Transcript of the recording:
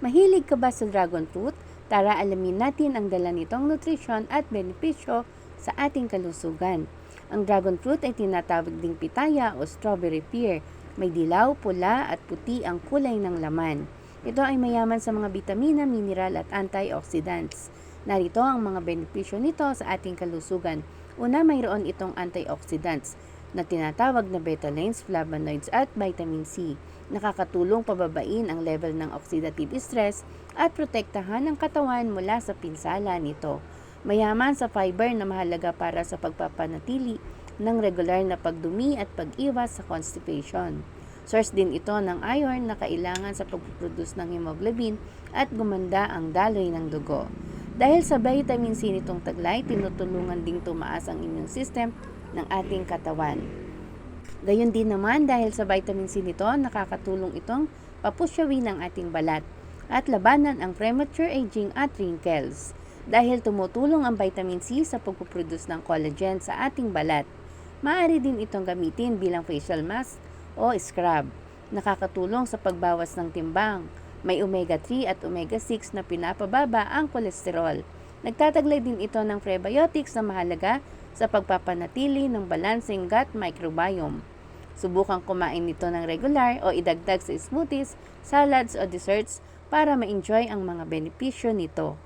Mahilig ka ba sa dragon fruit? Tara alamin natin ang dala nitong nutrisyon at benepisyo sa ating kalusugan. Ang dragon fruit ay tinatawag ding pitaya o strawberry pear. May dilaw, pula at puti ang kulay ng laman. Ito ay mayaman sa mga bitamina, mineral at antioxidants. Narito ang mga benepisyo nito sa ating kalusugan. Una, mayroon itong antioxidants na tinatawag na betalains, flavonoids at vitamin C. Nakakatulong pababain ang level ng oxidative stress at protektahan ang katawan mula sa pinsala nito. Mayaman sa fiber na mahalaga para sa pagpapanatili ng regular na pagdumi at pag-iwas sa constipation. Source din ito ng iron na kailangan sa pagproduce ng hemoglobin at gumanda ang daloy ng dugo. Dahil sa vitamin C nitong taglay, tinutulungan ding tumaas ang immune system ng ating katawan. Gayon din naman dahil sa vitamin C nito, nakakatulong itong papusyawin ang ating balat at labanan ang premature aging at wrinkles. Dahil tumutulong ang vitamin C sa pagpuproduce ng collagen sa ating balat. Maaari din itong gamitin bilang facial mask o scrub. Nakakatulong sa pagbawas ng timbang. May omega-3 at omega-6 na pinapababa ang kolesterol. Nagtataglay din ito ng prebiotics na mahalaga sa pagpapanatili ng balancing gut microbiome. Subukan kumain nito ng regular o idagdag sa smoothies, salads o desserts para ma-enjoy ang mga benepisyo nito.